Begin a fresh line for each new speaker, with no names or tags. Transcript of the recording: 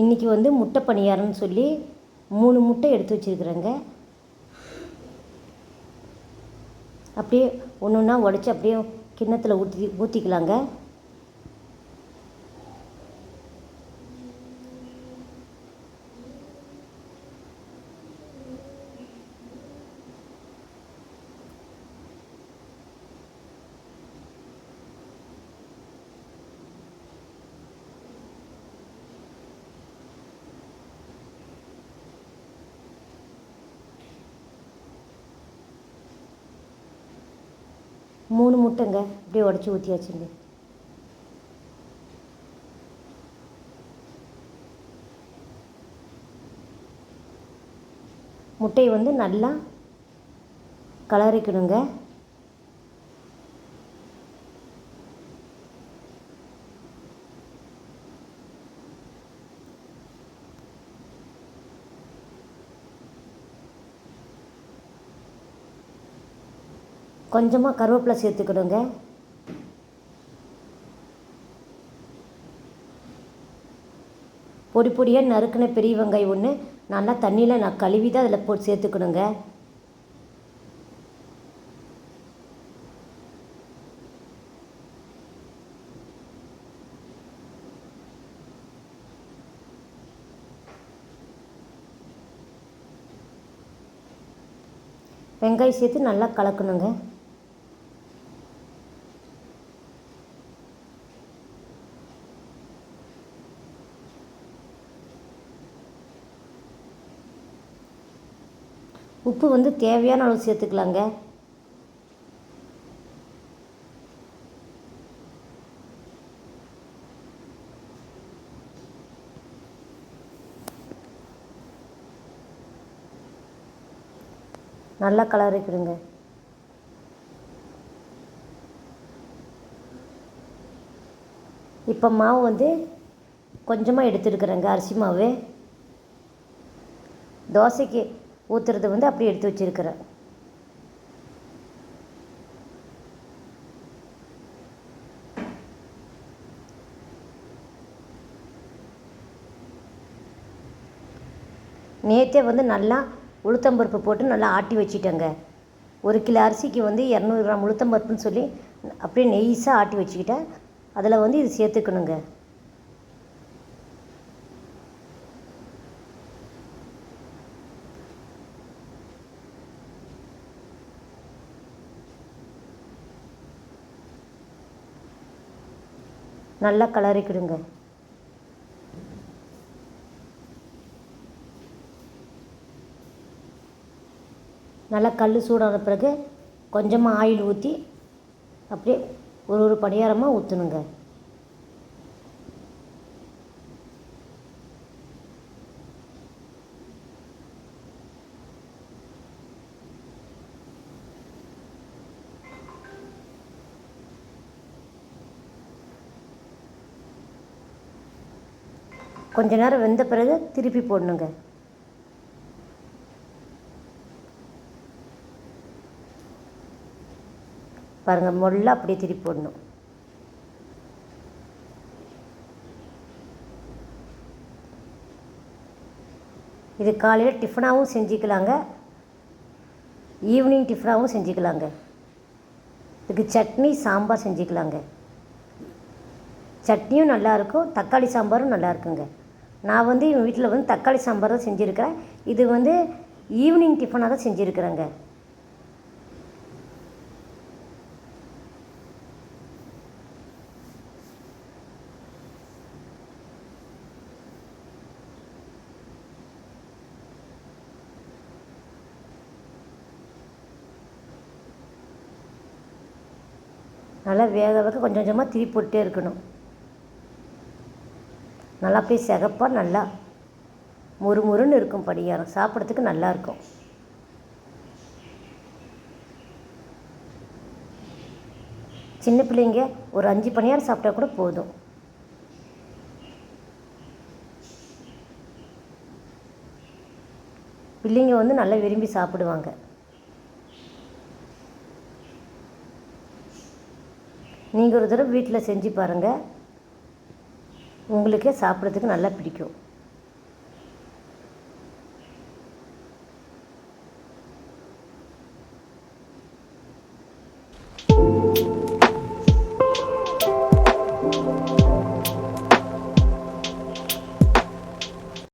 இன்றைக்கி வந்து முட்டை பணியாரம்னு சொல்லி மூணு முட்டை எடுத்து வச்சுருக்குறேங்க. அப்படியே ஒன்று ஒன்றா உடச்சி அப்படியே கிண்ணத்தில் ஊற்றி ஊற்றிக்கலாங்க மூணு முட்டைங்க அப்படியே உடச்சி ஊற்றியாச்சுங்க முட்டையை வந்து நல்லா கலரிக்கணுங்க. கொஞ்சமாக கருவேப்பிலை சேர்த்துக்கணுங்க பொடி பொடியாக நறுக்கின பெரிய வெங்காயம் ஒன்று நல்லா தண்ணியில் நான் கழுவி தான் அதில் போட்டு சேர்த்துக்கணுங்க வெங்காயம் சேர்த்து நல்லா கலக்கணுங்க. உப்பு வந்து தேவையான அளவு சேர்த்துக்கலாங்க. நல்லா கலரிக்கிடுங்க. இப்போ மாவு வந்து கொஞ்சமாக எடுத்துருக்குறேங்க அரிசி மாவு. தோசைக்கு ஊற்றுறது வந்து அப்படியே எடுத்து வச்சுருக்கிறேன் நேற்றே வந்து நல்லா உளுத்தம்பருப்பு போட்டு நல்லா ஆட்டி வச்சுட்டேங்க. ஒரு கிலோ அரிசிக்கு வந்து இரநூறு கிராம் உளுத்தம்பருப்புன்னு சொல்லி அப்படியே நெய்ஸாக ஆட்டி வச்சுக்கிட்டேன். அதில் வந்து இது சேர்த்துக்கணுங்க. நல்லா கலரிக்கிடுங்க. நல்லா கல் சூடான பிறகு கொஞ்சமாக ஆயில் ஊற்றி அப்படியே ஒரு ஒரு பணியாரமாக ஊற்றணுங்க கொஞ்ச நேரம் வெந்த பிறகு திருப்பி போடணுங்க. பாருங்கள் மொல்ல அப்படியே திருப்பி போடணும். இது காலையில் டிஃபனாகவும் செஞ்சுக்கலாங்க. ஈவினிங் டிஃபனாகவும் செஞ்சுக்கலாங்க. இதுக்கு சட்னி சாம்பார் செஞ்சுக்கலாங்க. சட்னியும் நல்லாயிருக்கும் தக்காளி சாம்பாரும் நல்லா இருக்குங்க. நான் வந்து எங்கள் வீட்டில் வந்து தக்காளி சாம்பார் தான் செஞ்சுருக்கிறேன். இது வந்து ஈவினிங் டிஃபனாக தான் செஞ்சுருக்குறேங்க. நல்லா வேக வேக கொஞ்சம் கொஞ்சமாக திருப்பி போட்டே இருக்கணும். நல்லா போய் சிகப்பாக நல்லா முறுமுறுன்னு இருக்கும் படியாரம் சாப்பிட்றதுக்கு நல்லா இருக்கும். சின்ன பிள்ளைங்க ஒரு அஞ்சு பணியாரம் சாப்பிட்டா கூட போதும். பிள்ளைங்க வந்து நல்லா விரும்பி சாப்பிடுவாங்க. நீங்கள் ஒரு தடவை வீட்டில் செஞ்சு பாருங்கள் உங்களுக்கே சாப்பிட்றதுக்கு நல்லா பிடிக்கும்.